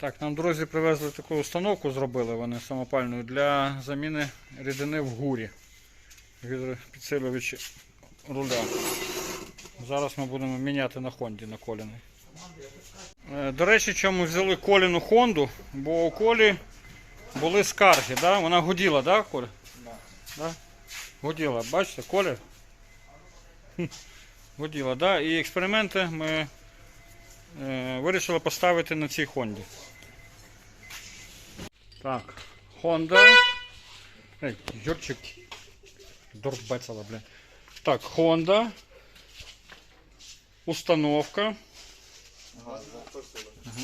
Так, нам друзі привезли таку установку, зробили вони самопальну для заміни рідини в гурі. Гідропідсилювачі руля. Зараз ми будемо міняти на Хонді на коліни. Е, До речі, чому взяли коліну Хонду, бо у колі були скарги, да? вона гуділа, да, Коля? Да. Гуділа, бачите, колір? Гуділа, да? І експерименти ми вирішили поставити на цій Хонді. Так, Honda. Ей, Юрчик. Дорбецала, блін. Так, Honda. Установка.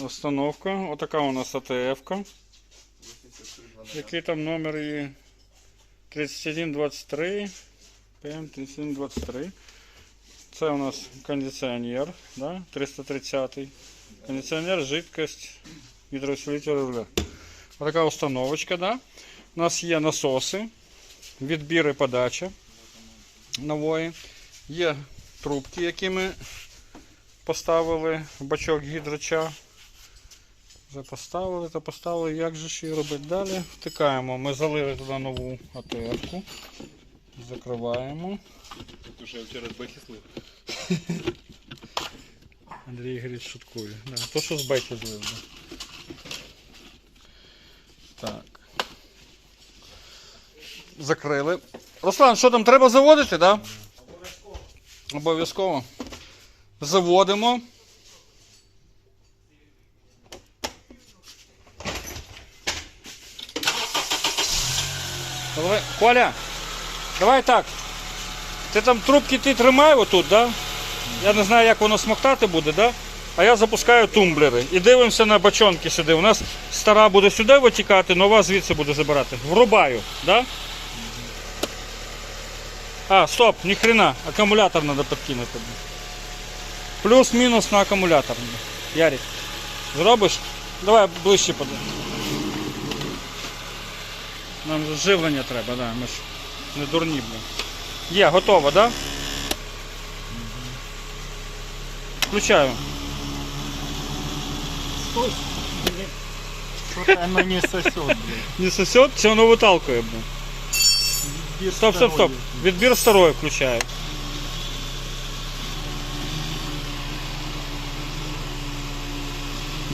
Установка. Отака у нас АТФ-ка. Який там номер її? 3123. ПМ 3123. Це у нас кондиціонер, да? 330. Кондиціонер, жидкость, гідроусилитель руля. Така установочка, да? У нас є насоси, відбір і подача нової. Є трубки, які ми поставили в бачок гідрача. Вже поставили та поставили. Як же її робити далі? Втикаємо. Ми залили туди нову АТФ-ку. Закриваємо. Тому що я вчора з слив. Андрій Ігоріч шуткує. Да, то, що з Беті злив. Да. Так. Закрили. Руслан, що там треба заводити, так? Да? Обов'язково. Заводимо. Коля, давай так. Ти там трубки ти тримай отут, да? Я не знаю, як воно смоктати буде, да? А я запускаю тумблери і дивимося на бачонки сюди. У нас стара буде сюди витікати, нова звідси буде забирати. Врубаю, да? А, стоп, ніхрена, акумулятор треба підкинути. Плюс-мінус на акумулятор. Ярик. Зробиш? Давай ближче подай. Нам живлення треба, да, ми ж не дурні, блін. Є, готово, да? Включаю. Что-то оно не сосет, блядь. Не сосет, чи воно виталкує, блін. Бир Стоп, стоп, стоп. второй. Відбір старої включаю.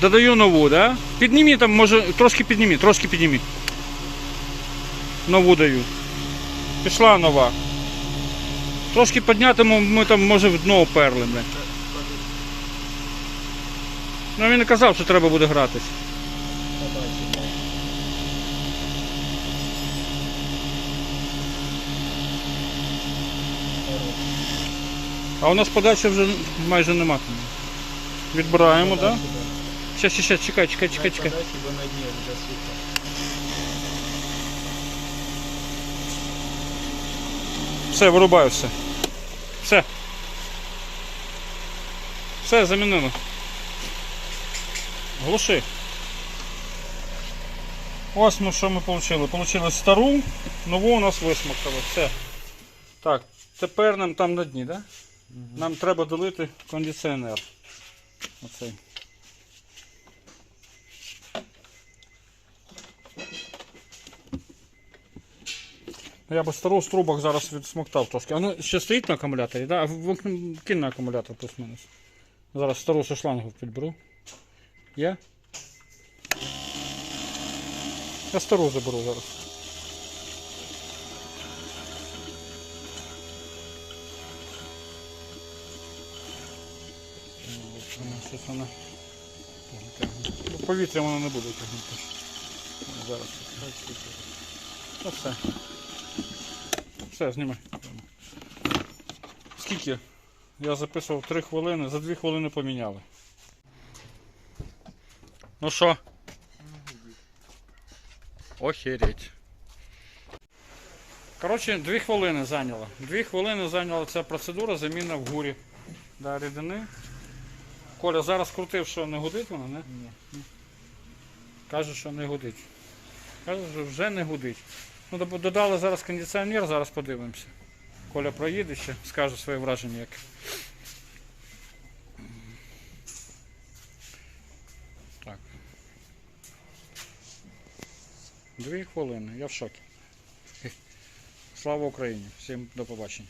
Додаю нову, да? Піднімі там, може, трошки піднімі, трошки піднімі. Нову даю. Пішла нова. Трошки піднятимо, ми там, може, в дно уперли, бля. Ну він не казав, що треба буде гратись. А у нас подачі вже майже нема. Відбираємо, так? Да? Ще, ще, ще, чекай, чекай, чекай, чекай. Подачи бы на дне уже сухо. Все, вирубаю все. Все. Все, замінили. Глуши. Ось ми що ми отримали. Получили стару, нову у нас висмоктали. Все. Так, тепер нам там на дні, да? Нам треба долити кондиціонер. Оцей. Я би стару з трубок зараз відсмоктав трошки. Воно ще стоїть на акумуляторі, да? Кинь на акумулятор плюс-мінус. Зараз стару зі шлангу підберу. Є? Я стару заберу зараз. Вона Щось вона. Ну, Повітря воно не буде тягнути. Зараз. Ну все. Все, знімай. Скільки? Я записував 3 хвилини, за 2 хвилини поміняли. Ну що? Охереть. Коротше, 2 хвилини зайняло. 2 хвилини зайняла ця процедура заміна в гурі. Да, рідини. Коля зараз крутив, що не гудить вона, не? Ні. Каже, що не гудить. Каже, що вже не гудить. Ну, Додали зараз кондиціонер, зараз подивимося. Коля проїде ще, скаже своє враження яке. Так. Дві хвилини, я в шокі. Слава Україні! Всім до побачення.